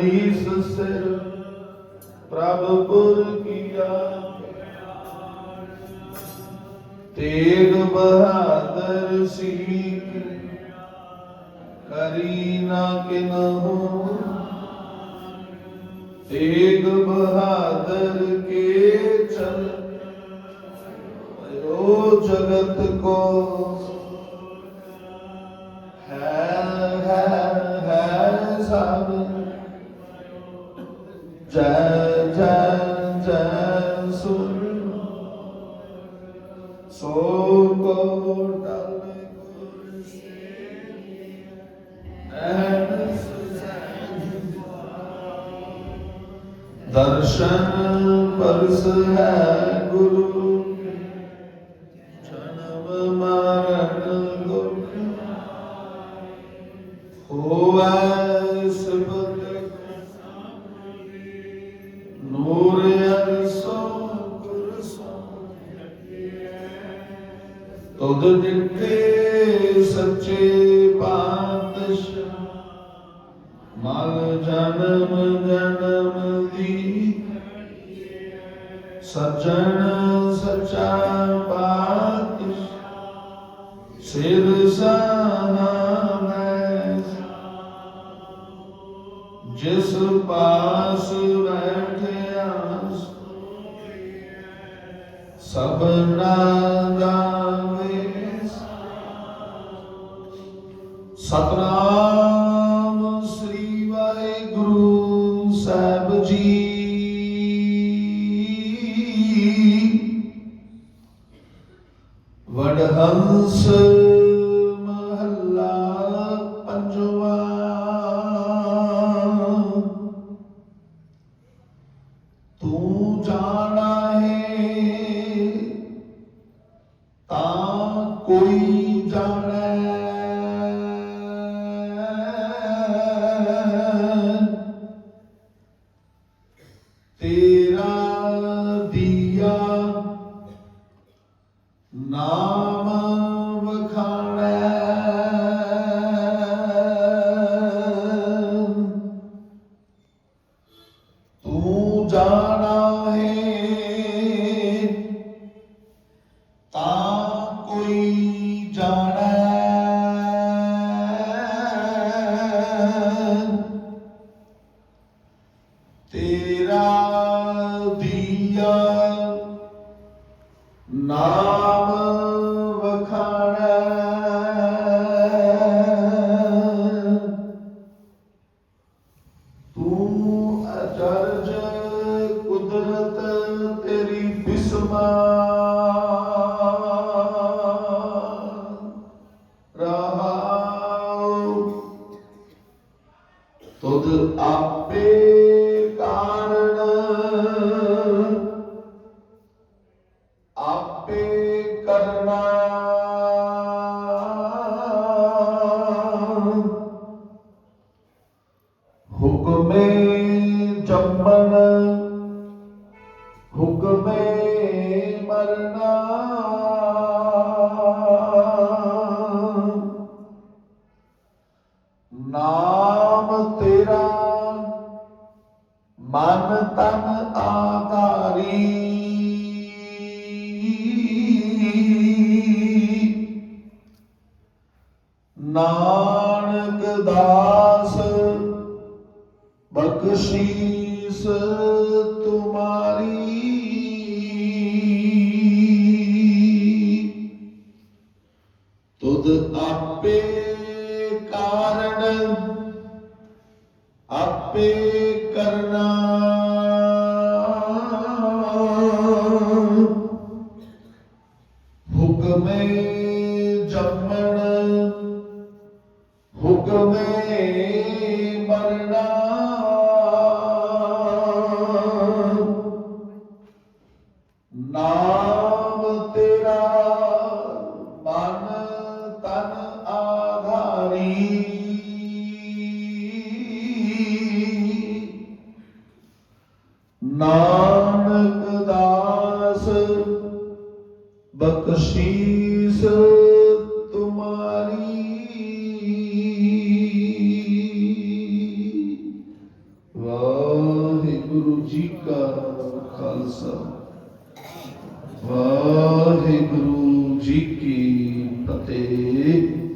ਰੀਸ ਸਿਰ ਪ੍ਰਭ ਪੁਰ ਕੀਆ। ਤੇਗ ਬਹਾਦਰ ਸੀਖ ਕਰੀ ਨਾ ਕਿਨਹੂ ਤੇਗ ਬਹਾਦਰ ਕੇ ਚਲ ਓ ਜਗਤ ਕੋ। ਹੈ ਹੈ ਹੈ ਸਭ ਜੈ ਜੈ ਜੈ ਸੁਨ ਸੋ ਕੋ ਟਲ ਗੁਰ ਸੇ ਐਨ ਦਰਸ਼ਨ ਪਰਸ ਹੈ ਗੁਰੂ ਤੁਧ ਦਿੱਤੇ ਸੱਚੇ ਪਾਤਸ਼ਾਹ। ਮਲ ਜਨਮ ਜਨਮ ਦੀ ਸਜਣ ਸਚਾ ਪਾਤਸ਼ਾਹ। ਸਿਰ ਸਾਹਮਣੇ ਜਿਸ ਪਾਸ ਬੈਠਿਆ। ਸਭਨਾ ਦਾ ਸਤਨਾਮ ਸ੍ਰੀ ਵਾਹਿਗੁਰੂ ਸਾਹਿਬ ਜੀ। ਵਡਹੰਸ ਮਹੱਲਾ ਪੰਜਵਾ। ਤੂੰ ਜਾਣਾ ਹੈ ਤਾਂ ਕੋਈ ਜਾਣੈ ਤੇਰਾ ਦੀਆ ਨਾਮ ਵਖਾਣੈ। ਤੂੰ ਜਾਣਾ ਹੈ ਤਾਂ ਤੇਰਾ ਦੀਆ ਨਾਮ ਵਖਾਣੈ। ਤੂੰ ਅਚਰਜ ਕੁਦਰਤ ਤੇਰੀ ਬਿਸਮਾ। ਰਹਾਉ ਤੁਧ ਆਪੇ ਕਾਰਣ ਆਪੇ ਕਰਨਾ ਹੁਕਮੇ ਜੰਮਨ ਹੁਕਮੇ ਮਰਨਾ ਨਾਮ ਤੇਰਾ ਮਨ ਤਨ ਆਧਾਰੀ। ਨਾਨਕ ਦਾਸ ਬਖਸ਼ੀਸ ਤੁਮਾਰੀ। ਤੁਧ ਆਪੇ ਕਾਰਨ ਆਪੇ ਕਰਨਾ ਹੁਕਮੇ ਜੰਮਣ ਹੁਕਮੇ ਮਰਨਾ। ਨਾਮ ਬਖਸ਼ੀਸ ਤੁਮਾਰੀ ਵਾਹਿਗੁਰੂ ਜੀ ਕਾ ਖਾਲਸਾ ਵਾਹਿਗੁਰੂ ਜੀ ਕੀ ਫਤਿਹ